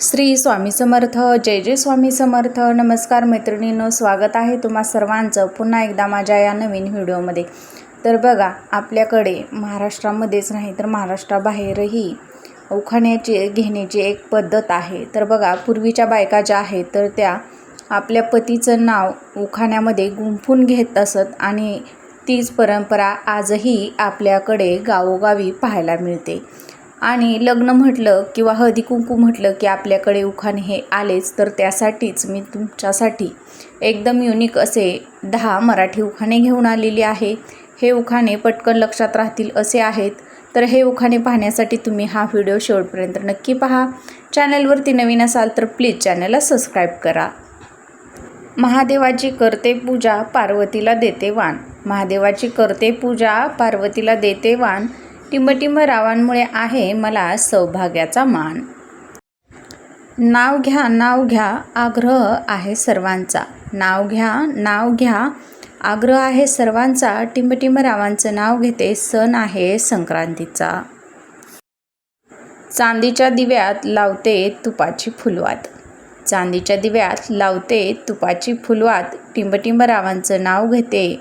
श्री स्वामी समर्थ जय जय स्वामी समर्थ. नमस्कार मैत्रिणींनो स्वागत आहे तुम्हा सर्वांचं पुन्हा एकदा माझ्या या नवीन व्हिडिओमध्ये. तर बघा आपल्याकडे महाराष्ट्रामध्येच नाही तर महाराष्ट्राबाहेरही उखाण्याची घेण्याची एक पद्धत आहे. तर बघा पूर्वीच्या बायका ज्या आहेत तर त्या आपल्या पतीचं नाव उखाण्यामध्ये गुंफून घेत असत आणि तीच परंपरा आजही आपल्याकडे गावोगावी पाहायला मिळते. आणि लग्न म्हटलं किंवा हळदी कुंकू म्हटलं की आपल्याकडे उखाणे हे आलेच तर त्यासाठीच मी तुमच्यासाठी एकदम युनिक असे दहा मराठी उखाणे घेऊन आलेली आहे. हे उखाणे पटकन लक्षात राहतील असे आहेत. तर हे उखाणे पाहण्यासाठी तुम्ही हा व्हिडिओ शेवटपर्यंत नक्की पहा. चॅनलवरती नवीन असाल तर प्लीज चॅनलला सबस्क्राईब करा. महादेवाची करते पूजा पार्वतीला देते वाण. महादेवाची करते पूजा पार्वतीला देते वाण. टिंबटिंब रावांमुळे आहे मला सौभाग्याचा मान. नाव घ्या नाव घ्या आग्रह आहे सर्वांचा. नाव घ्या नाव घ्या आग्रह आहे सर्वांचा. टिंबटिंब रावांचं नाव घेते सण आहे संक्रांतीचा. चांदीच्या दिव्यात लावते तुपाची फुलवात. चांदीच्या दिव्यात लावते तुपाची फुलवात. टिंबटिंब रावांचं नाव घेते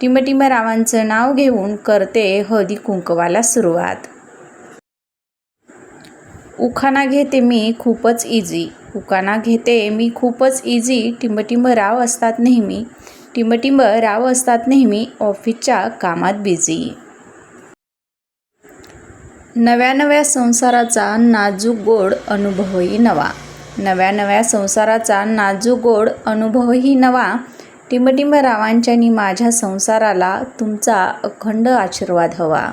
टिमटिमरावांचं नाव घेऊन करते हळदी कुंकवाला सुरुवात. उखाणा घेते मी खूपच इझी उखाणा घेते मी खूपच इझी टिंबटिंब राव असतात नेहमी. टिंबटिंब राव असतात नेहमी ऑफिसच्या कामात बिझी नव्या नव्या संसाराचा नाजूक गोड अनुभवही नवा. नव्या नव्या संसाराचा नाजूक गोड अनुभवही नवा. टिंबटिंब रावांच्यानी माझ्या संसाराला तुमचा अखंड आशीर्वाद हवा.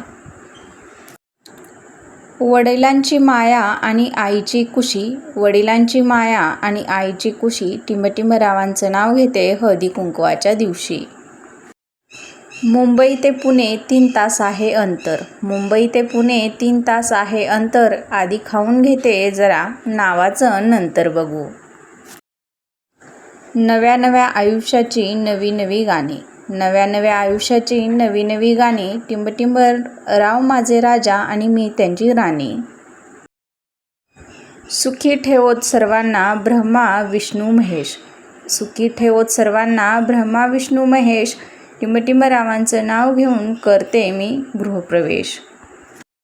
वडिलांची माया आणि आईची कुशी वडिलांची माया आणि आईची कुशी टिंबटिंब रावांचं नाव घेते हळदी कुंकवाच्या दिवशी. मुंबई ते पुणे तीन तास आहे अंतर. मुंबई ते पुणे तीन तास आहे अंतर आधी खाऊन घेते जरा नावाचं नंतर बघू. नव्या नव्या आयुष्याची नवी नवी गाणी. नव्या नव्या आयुष्याची नवी नवी गाणी टिंबटिंबर राव माझे राजा आणि मी त्यांची राणी. सुखी ठेवत सर्वांना ब्रह्मा विष्णू महेश. सुखी ठेवत सर्वांना ब्रह्मा विष्णू महेश. टिंबटिंब रावांचं नाव घेऊन करते मी गृहप्रवेश.